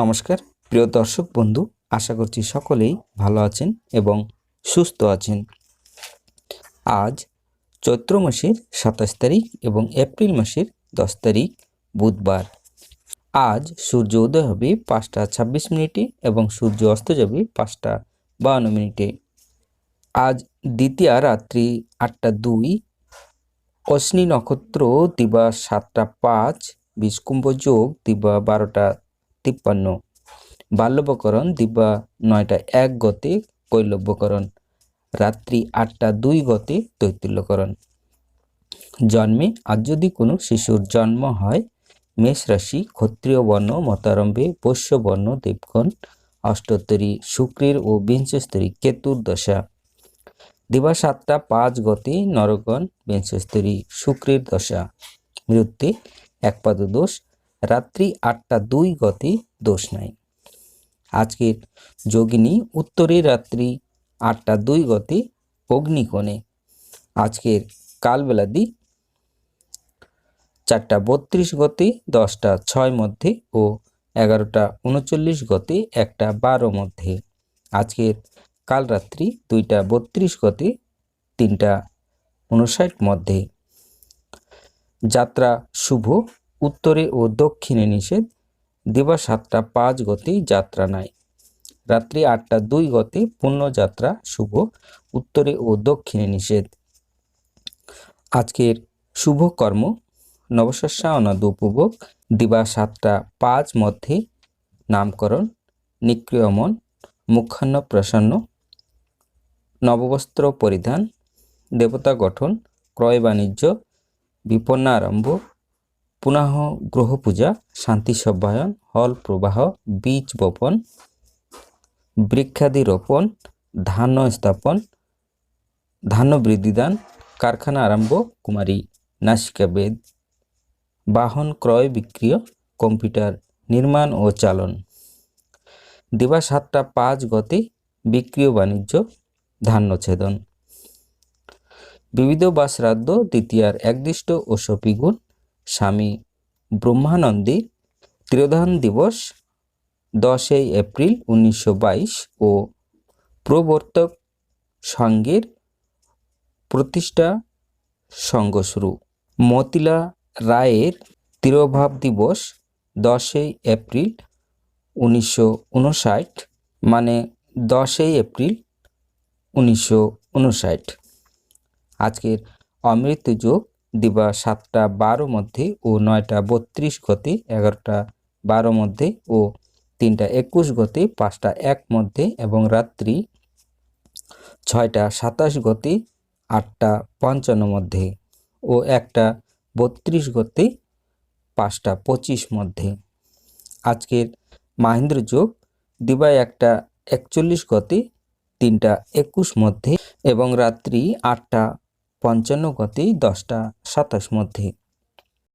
নমস্কার, প্রিয় দর্শক বন্ধু, আশা করছি সকলেই ভালো আছেন এবং সুস্থ আছেন। আজ চৈত্র মাসের সাতাশ তারিখ এবং এপ্রিল মাসের দশ তারিখ, বুধবার। আজ সূর্য উদয় হবে পাঁচটা ছাব্বিশ মিনিটে এবং সূর্য অস্ত যাবে পাঁচটা বাহান্ন মিনিটে। আজ দ্বিতীয়া রাত্রি আটটা দুই, অশ্বিনী নক্ষত্র দিবা সাতটা পাঁচ, বিষকুম্ভ যোগ দিবা বারোটা তিপ্পান্ন। বাল্যবকরণ দিবা নয়টা এক গতে, কৈলব্যকরণ রাত্রি আটটা দুই গতে, তৈতুল্যকরণ। জন্মে আজ যদি কোনো শিশুর জন্ম হয় মেষ রাশি ক্ষত্রিয় বর্ণ, মতারম্ভে বর্ণ, দেবগণ, অষ্টোত্তরী, শুক্রের ও বিংশস্তরী, কেতুর দশা। দিবা সাতটা পাঁচ গতে, নরগণ, বিংশস্তরী, শুক্রের দশা। মৃত্যু একপাদ দোষ রাত্রি আটটা দুই গতে দোষ নাই। আজকের যোগিনী উত্তরে রাত্রি আটটা দুই গতে অগ্নিকোণে। আজকের কালবেলাদি চারটা বত্রিশ গতে, দশটা ছয় মধ্যে ও এগারোটা উনচল্লিশ গতে, একটা বারো মধ্যে। আজকের কাল রাত্রি দুইটা বত্রিশ গতে, তিনটা উনষাট মধ্যে। যাত্রা শুভ উত্তরে ও দক্ষিণে নিষেধ। দিবা সাতটা, পাঁচ গতি যাত্রা নাই। রাত্রি আটটা, দুই গতে পুণ্যযাত্রা শুভ। উত্তরে ও দক্ষিণে নিষেধ। আজকের শুভ কর্ম, নবশস্যা অনাদ উপভোগ, দিবা সাতটা, পাঁচ মধ্যে নামকরণ, নিক্রিয়মন, মুখান্ন প্রসন্ন, নববস্ত্র পরিধান, দেবতা গঠন, ক্রয় বাণিজ্য, বিপন্নারম্ভ পুনঃ গ্রহ পূজা শান্তি সভ্যায়ন হল প্রবাহ, বীজ বপন, বৃক্ষাদি রোপণ, ধান্য স্থাপন, ধান্য বৃদ্ধিদান, কারখানা আরম্ভ, কুমারী, নাসিকা বেদ, বাহন ক্রয় বিক্রিয় কম্পিউটার নির্মাণ ও চালন। দিবা সাতটা পাঁচ গতে, বিক্রিয় বাণিজ্য, ধান্য ছেদন। বিবিধ বা শ্রাদ্ধ দ্বিতীয়ার একদিষ্ট ও সপিগুণ স্বামী ব্রহ্মানন্দীর তিরোধান দিবস, দশই এপ্রিল উনিশশো বাইশ ও প্রবর্তক সংঘের প্রতিষ্ঠা সঙ্গ শুরু। মতিলা রায়ের তিরোভাব দিবস, দশই এপ্রিল উনিশশো উনষাট মানে দশই এপ্রিল উনিশশো উনষাট। আজকের অমৃত যোগ দিবা সাতটা বারো মধ্যে ও নয়টা বত্রিশ গতি এগারোটা বারো মধ্যে ও তিনটা একুশ গতি পাঁচটা এক মধ্যে এবং রাত্রি ছয়টা সাতাশ গতি আটটা পঞ্চান্ন মধ্যে ও একটা বত্রিশ গতি পাঁচটা পঁচিশ মধ্যে। আজকের মাহেন্দ্র যোগ দিবায় একটা একচল্লিশ গতি তিনটা একুশ মধ্যে এবং রাত্রি আটটা পঞ্চান্ন গতে দশটা সাতাশ মধ্যে